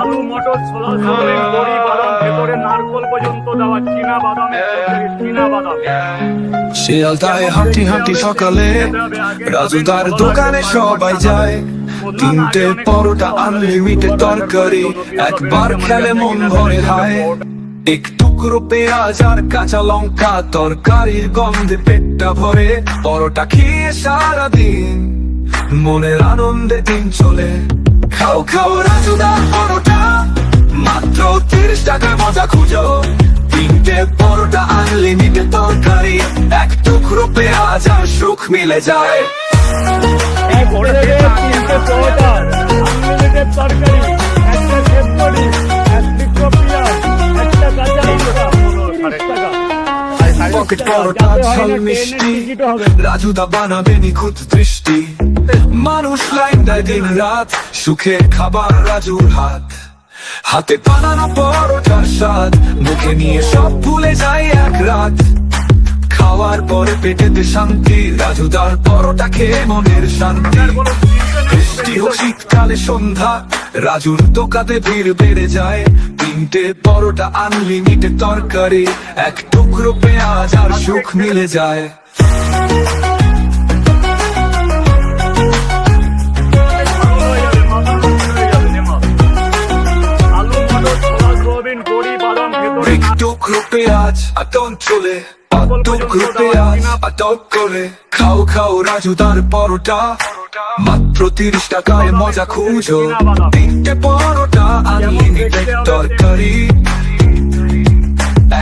আলু, মটর, ছোলা সয়াবিন বড়ি বাদাম, ভেতরে নারকল পর্যন্ত দেওয়া চীনা বাদাম চীনা বাদাম। শিয়ালদায় হাঁটি হাঁটি সকালে রাজুদার দোকানে সবাই যায়। তিনটে পরোটা আনলিমিটেড তরকারি, একবার খেলে মন ভরে হায়। এক টুকরো পেঁয়াজ আর কাঁচা লঙ্কা, তরকারির গন্ধে পেটটা ভরে। পরোটা খেয়ে সারাদিন মনের আনন্দে দিন চলে। খাও খাও রাজুদার পরোটা, মাত্র তিরিশ টাকায় মজা খুঁজো। তিনটে পরোটা আনলিমিটেড তরকারি, এক টুকরো পেঁয়াজ আর সুখ মিলে যায়। পরোটা যাতে ঝাল মিষ্টি। হবে। রাজুদা বানাবে নিখুঁত দৃষ্টি। মানুষ লাইন দেয় দিন রাত। সুখের খাবার রাজুর হাত। হাতে বানানো পরোটার স্বাদ। মুখে নিয়ে সব ভুলে যায় এক রাত। খাওয়ার পরে পেটেতে শান্তি। রাজুদার পরোটা খেয়ে মনের শান্তি। বৃষ্টি হোক শীতকালে সন্ধ্যা। রাজুর দোকানে ভিড় বেড়ে যায়। তিনটে পরোটা আনলিমিটেড তরকারি। এক টুকরো পেঁয়াজ আর সুখ মিলে যায়। টুকরো পেঁয়াজ আতন চলে। টুকরো আটক করে। খাও খাও, রাজু, তার পরোটা। মাত্র তিরিশ টাকায় মজা খুঁজো। তিনটে পরোটা আনলিমিটেড তরকারি।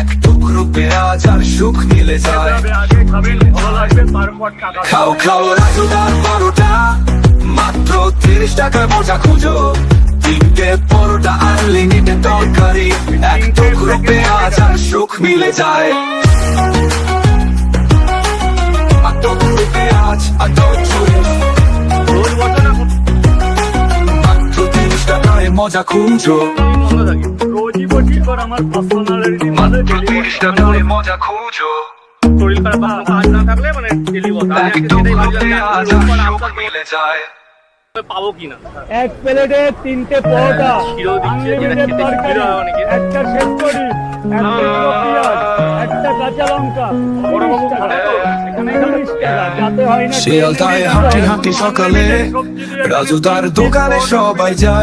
এক টুকরো পেঁয়াজ আর সুখ মিলে যায়। খাও খাও রাজুদার পরোটা। মাত্র তিরিশ টাকায় মজা খুঁজো। তিনটে পরোটা তরকারি। এক টুকরো পেঁয়াজ আর সুখ মিলে যায়। মজা খুঁজো। শরীর খারাপ না থাকলে মানে ডেলি সেটাই সুখ আপনার মিলে যায়। পাবো কিনা এক প্লেটে তিনটে পরোটা দিচ্ছে, যেটা খেতে সুবিধা হয়। একটা একটা কাঁচা লঙ্কা। শিয়ালদায় হাঁটি হাঁটি সকালে রাজুদার দোকানে সবাই যায়।